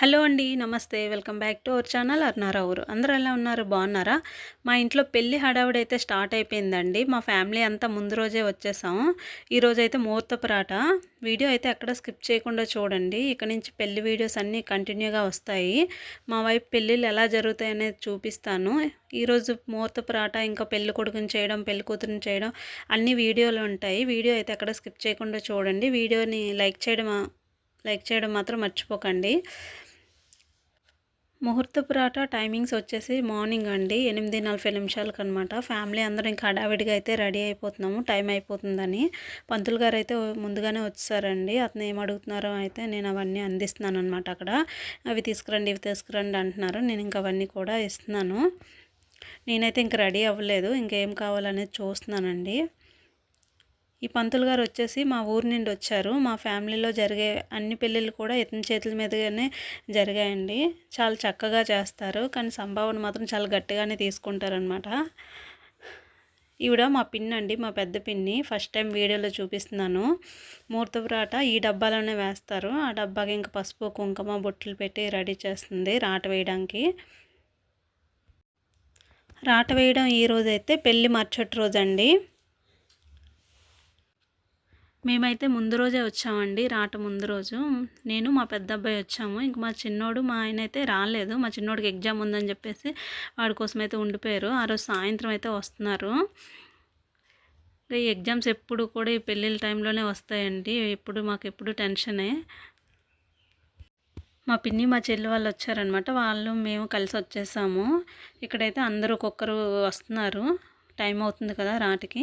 Hello అండి నమస్తే. Welcome back to our channel అర్నారా ఊరు అందరూ ఎలా ఉన్నారు? బాగున్నారా? మా ఇంట్లో పెళ్ళి హడావుడైతే అయితే స్టార్ట్ అయిపోయిందండి. మా ఫ్యామిలీ అంతా ముందు రోజే వచ్చేసాము ఈరోజు అయితే ముహూర్తపురాట వీడియో అయితే ఎక్కడ స్కిప్ చేయకుండా చూడండి. ఇక నుంచి పెళ్ళి వీడియోస్ అన్నీ కంటిన్యూగా వస్తాయి. మా వైపు పెళ్ళిళ్ళు ఎలా జరుగుతాయి అనేది చూపిస్తాను. ఈరోజు ముహూర్తపురాట ఇంకా పెళ్ళి కొడుకుని చేయడం పెళ్ళి కూతురుని చేయడం అన్ని వీడియోలు ఉంటాయి. వీడియో అయితే ఎక్కడ స్కిప్ చేయకుండా చూడండి. వీడియోని లైక్ చేయడం లైక్ చేయడం మాత్రం మర్చిపోకండి. ముహూర్తపురాట టైమింగ్స్ వచ్చేసి మార్నింగ్ అండి ఎనిమిది నలభై నిమిషాలకు అనమాట ఫ్యామిలీ అందరం ఇంకా హడావిడిగా అయితే రెడీ అయిపోతున్నాము టైం అయిపోతుందని. పంతులు గారు అయితే ముందుగానే వచ్చారండి. అతను ఏం అడుగుతున్నారో అయితే నేను అవన్నీ అందిస్తున్నాను అనమాట అక్కడ. అవి తీసుకురండి ఇవి తీసుకురండి అంటున్నారు. నేను ఇంకా అవన్నీ కూడా ఇస్తున్నాను. నేనైతే ఇంక రెడీ అవ్వలేదు ఇంకేం కావాలనేది చూస్తున్నానండి. ఈ పంతులు గారు వచ్చేసి మా ఊరు నుండి వచ్చారు. మా ఫ్యామిలీలో జరిగే అన్ని పెళ్ళిళ్ళు కూడా ఇతని చేతుల మీదుగానే జరిగాయండి. చాలా చక్కగా చేస్తారు. కానీ సంభావన మాత్రం చాలా గట్టిగానే తీసుకుంటారనమాట ఈవిడ మా పిన్ అండి మా పెద్ద పిన్ని. ఫస్ట్ టైం వీడియోలో చూపిస్తున్నాను. మూర్తపురాట ఈ డబ్బాలోనే వేస్తారు. ఆ డబ్బాకి ఇంకా పసుపు కుంకుమ బొట్లు పెట్టి రెడీ చేస్తుంది రాట వేయడానికి. రాట వేయడం ఈ రోజైతే పెళ్ళి మరుసటి రోజండి. మేమైతే ముందు రోజే వచ్చామండి రాట ముందు రోజు. నేను మా పెద్ద అబ్బాయి వచ్చాము. ఇంక మా చిన్నోడు మా ఆయన అయితే రాలేదు. మా చిన్నోడికి ఎగ్జామ్ ఉందని చెప్పేసి వాడి కోసం అయితే ఉండిపోయారు. ఆ రోజు సాయంత్రం అయితే వస్తున్నారు. ఈ ఎగ్జామ్స్ ఎప్పుడు కూడా ఈ పెళ్ళిళ్ళ టైంలోనే వస్తాయండి. ఎప్పుడు మాకు ఎప్పుడు టెన్షనే. మా పిన్ని మా చెల్లి వాళ్ళు వచ్చారనమాట. వాళ్ళు మేము కలిసి వచ్చేసాము. ఇక్కడైతే అందరూ ఒక్కొక్కరు వస్తున్నారు. టైం అవుతుంది కదా రాటికి.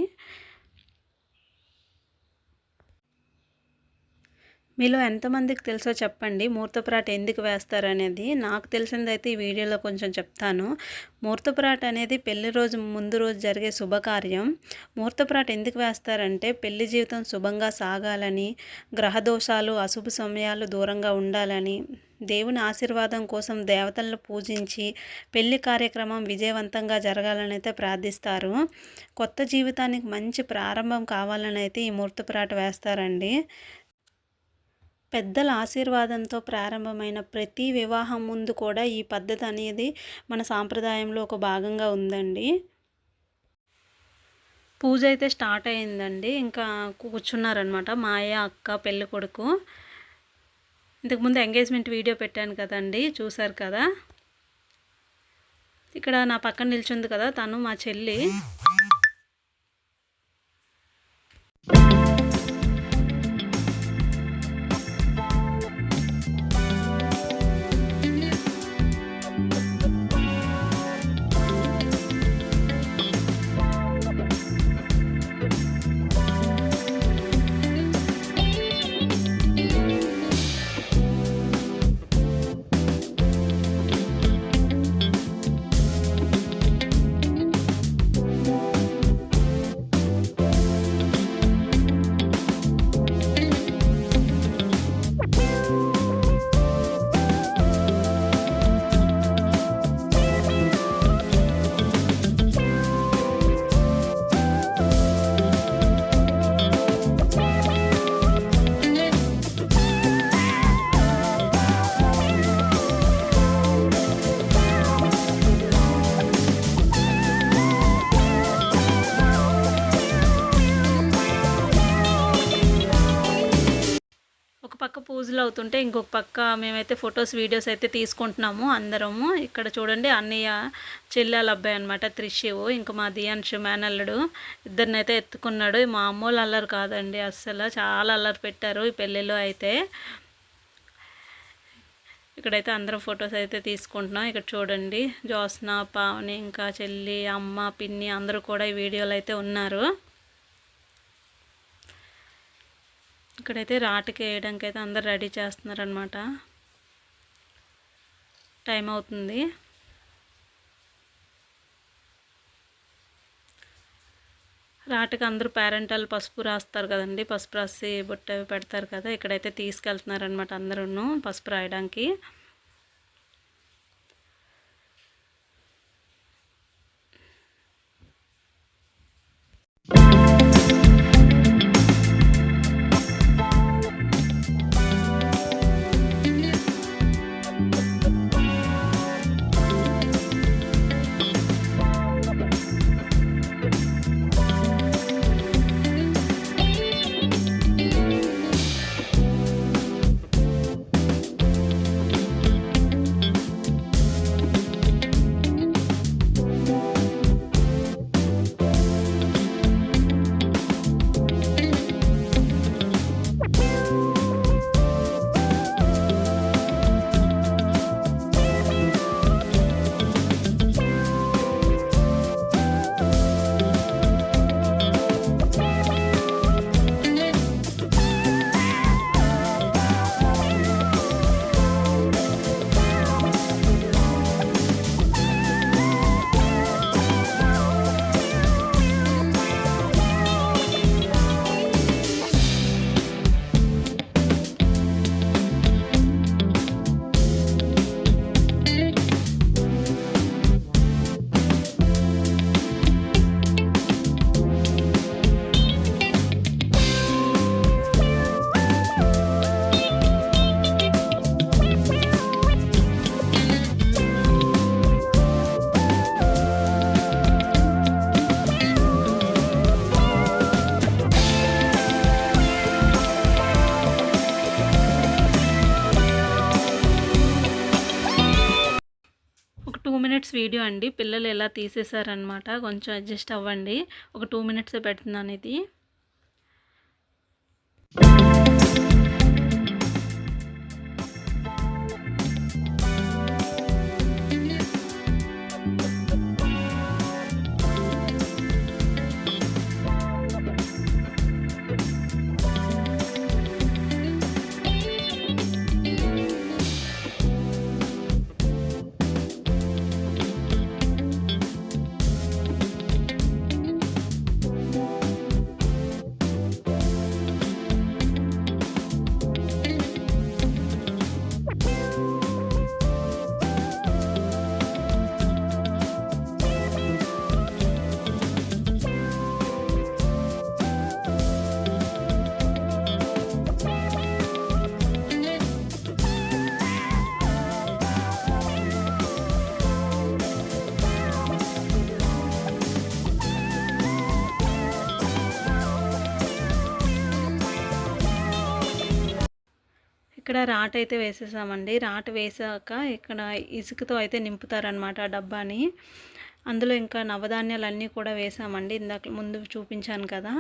మీలో ఎంతమందికి తెలుసో చెప్పండి. ముహూర్తపురాట ఎందుకు వేస్తారు అనేది నాకు తెలిసిందైతే ఈ వీడియోలో కొంచెం చెప్తాను. ముహూర్తపురాట అనేది పెళ్ళి రోజు ముందు రోజు జరిగే శుభకార్యం. ముహూర్తపురాట ఎందుకు వేస్తారంటే పెళ్ళి జీవితం శుభంగా సాగాలని గ్రహదోషాలు అశుభ సమయాలు దూరంగా ఉండాలని దేవుని ఆశీర్వాదం కోసం దేవతలను పూజించి పెళ్ళి కార్యక్రమం విజయవంతంగా జరగాలని అయితే ప్రార్థిస్తారు. కొత్త జీవితానికి మంచి ప్రారంభం కావాలని అయితే ఈ మూర్తపురాట వేస్తారండి. పెద్దల ఆశీర్వాదంతో ప్రారంభమైన ప్రతి వివాహం ముందు కూడా ఈ పద్ధతి అనేది మన సాంప్రదాయంలో ఒక భాగంగా ఉందండి. పూజ అయితే స్టార్ట్ అయిందండి. ఇంకా కూర్చున్నారనమాట మా అయ్య అక్క పెళ్ళి కొడుకు. ఇంతకుముందు ఎంగేజ్మెంట్ వీడియో పెట్టాను కదండి. చూశారు కదా? ఇక్కడ నా పక్కన నిల్చుంది కదా తను మా చెల్లి. పక్క అవుతుంటే ఇంకొక పక్క మేమైతే ఫొటోస్ వీడియోస్ అయితే తీసుకుంటున్నాము అందరము. ఇక్కడ చూడండి అన్నయ్య చెల్లెల అబ్బాయి అనమాట త్రిషివు ఇంకా మా దియాన్షు మేనల్లుడు ఇద్దరినైతే ఎత్తుకున్నాడు. మా అమ్మోళ్ళు అల్లరు కాదండి అస్సలు చాలా అల్లరి పెట్టారు ఈ పెళ్ళిలో అయితే. ఇక్కడైతే అందరం ఫొటోస్ అయితే తీసుకుంటున్నాం. ఇక్కడ చూడండి జోస్న పావని ఇంకా చెల్లి అమ్మ పిన్ని అందరూ కూడా ఈ వీడియోలు అయితే ఉన్నారు. ఇక్కడైతే రాటకి వేయడానికి అయితే అందరు రెడీ చేస్తున్నారనమాట టైం అవుతుంది. రాటికి అందరూ పేరెంటల్ పసుపు రాస్తారు కదండి పసుపు రాసి బుట్ట పెడతారు కదా ఇక్కడైతే తీసుకెళ్తున్నారనమాట అందరూ పసుపు రాయడానికి. వీడియో అండి. పిల్లలు ఎలా తీసేశారనమాట కొంచెం అడ్జస్ట్ అవ్వండి. ఒక టూ మినిట్సే పెడుతున్నాను ఇది. ఇక్కడ రాట్ అయితే వేసేసామండి. రాట్ వేసాక ఇక్కడ ఇసుకతో అయితే నింపుతారనమాట ఆ డబ్బాని. అందులో ఇంకా నవధాన్యాలన్నీ కూడా వేసామండి. ఇందాక ముందు చూపించాను కదా.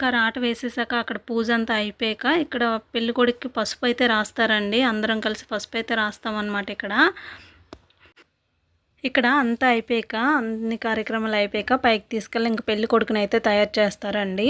ఇంకా రాట వేసేసాక అక్కడ పూజ అంతా అయిపోయాక ఇక్కడ పెళ్ళి కొడుక్కి పసుపు అయితే రాస్తారండి. అందరం కలిసి పసుపు అయితే రాస్తామన్నమాట ఇక్కడ. ఇక్కడ అంతా అయిపోయాక అన్ని కార్యక్రమాలు అయిపోయాక పైకి తీసుకెళ్ళి ఇంక పెళ్ళి కొడుకుని అయితే తయారు చేస్తారండి.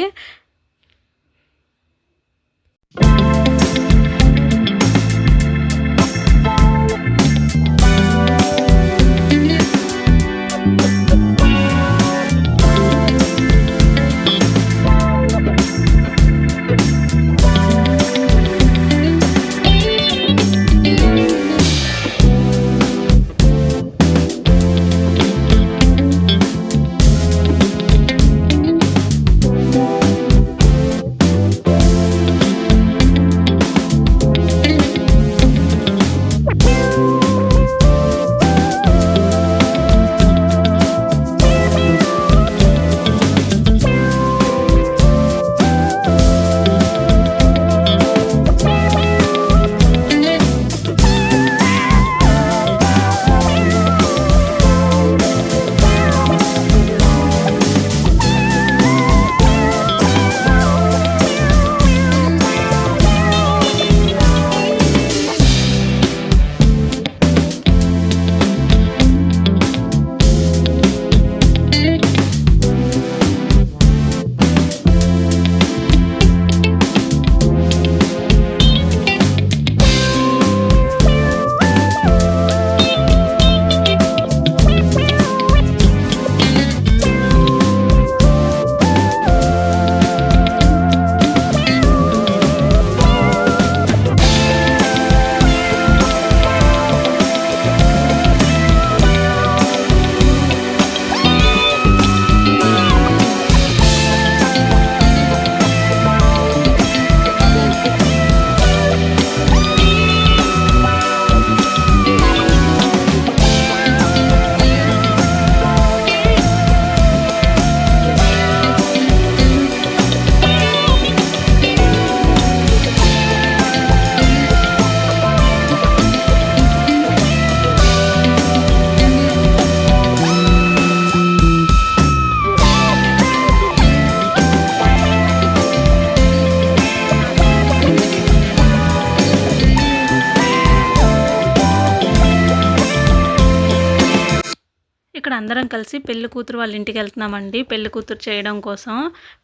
అందరం కలిసి పెళ్ళి కూతురు వాళ్ళ ఇంటికి వెళ్తున్నామండి. పెళ్ళి కూతురు చేయడం కోసం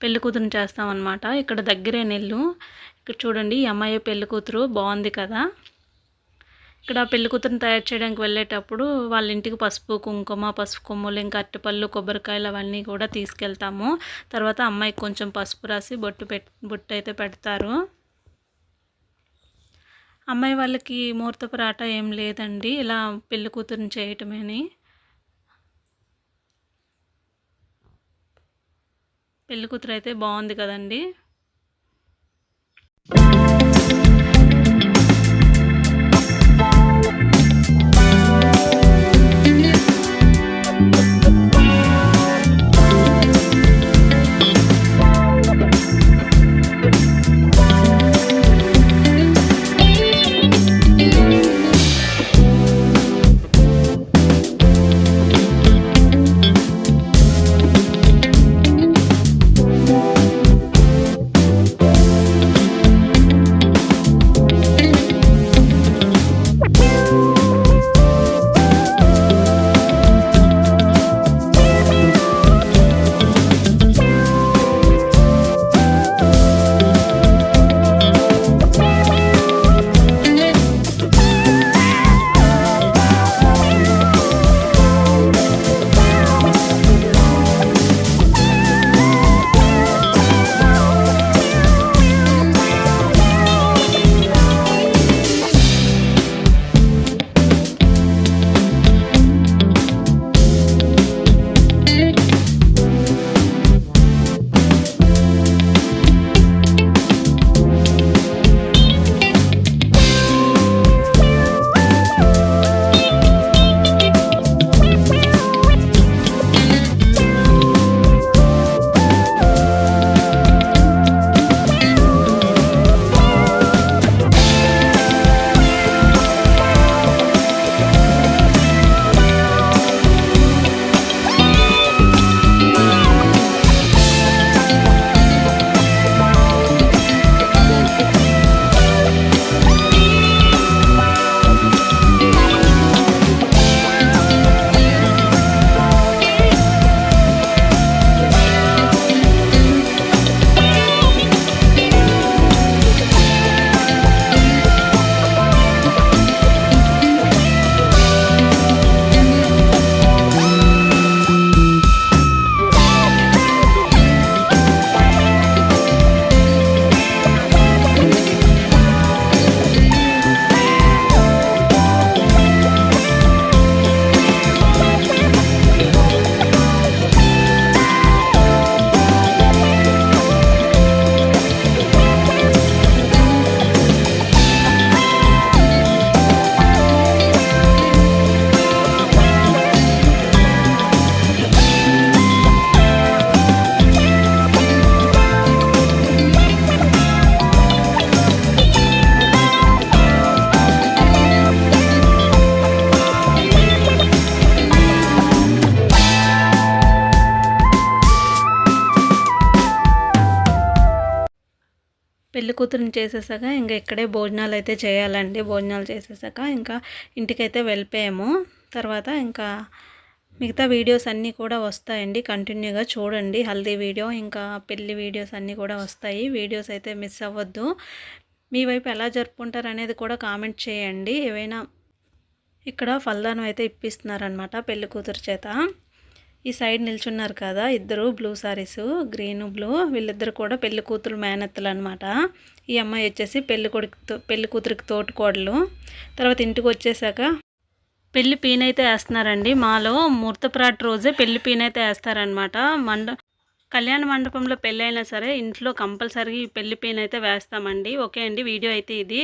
పెళ్ళి కూతురుని చేస్తామన్నమాట. ఇక్కడ దగ్గరే నెల్లు. ఇక్కడ చూడండి ఈ అమ్మాయి పెళ్ళి కూతురు. బాగుంది కదా? ఇక్కడ పెళ్ళి కూతురుని తయారు చేయడానికి వెళ్ళేటప్పుడు వాళ్ళ ఇంటికి పసుపు కుంకుమ పసుపు కొమ్ములు ఇంకా అరటిపళ్ళు కొబ్బరికాయలు అవన్నీ కూడా తీసుకెళ్తాము. తర్వాత అమ్మాయికి కొంచెం పసుపు రాసి బొట్టు పెట్ బొట్టు అయితే పెడతారు. అమ్మాయి వాళ్ళకి ముహూర్తపు రాట ఏం లేదండి. ఇలా పెళ్ళి కూతురుని చేయటమేని. పెళ్ళికూతురు అయితే బాగుంది కదండి. కూతురుని చేసేసాక ఇంకా ఇక్కడే భోజనాలు అయితే చేయాలండి. భోజనాలు చేసేసాక ఇంకా ఇంటికైతే వెళ్ళిపోయాము. తర్వాత ఇంకా మిగతా వీడియోస్ అన్నీ కూడా వస్తాయండి. కంటిన్యూగా చూడండి. హల్దీ వీడియో ఇంకా పెళ్ళి వీడియోస్ అన్నీ కూడా వస్తాయి. వీడియోస్ అయితే మిస్ అవ్వద్దు. మీ వైపు ఎలా జరుపుకుంటారు అనేది కూడా కామెంట్ చేయండి. ఏవైనా ఇక్కడ ఫల్దానం అయితే ఇప్పిస్తున్నారనమాట పెళ్ళి కూతురు చేత. ఈ సైడ్ నిల్చున్నారు కదా ఇద్దరు బ్లూ సారీస్ గ్రీన్ బ్లూ. వీళ్ళిద్దరు కూడా పెళ్ళి కూతురు మేనత్తలు అనమాట ఈ అమ్మాయి వచ్చేసి పెళ్ళి కొడుకు పెళ్ళి కూతురికి తోటికోడలు. తర్వాత ఇంటికి వచ్చేసాక పెళ్ళి పీన్ అయితే వేస్తున్నారండి. మాలో ముహూర్తప్రాట్ రోజే పెళ్ళి పీన్ అయితే వేస్తారనమాట మండ కళ్యాణ మండపంలో పెళ్ళైనా సరే ఇంట్లో కంపల్సరీ పెళ్ళి పీనైతే అయితే వేస్తామండి. ఓకే అండి వీడియో అయితే ఇది.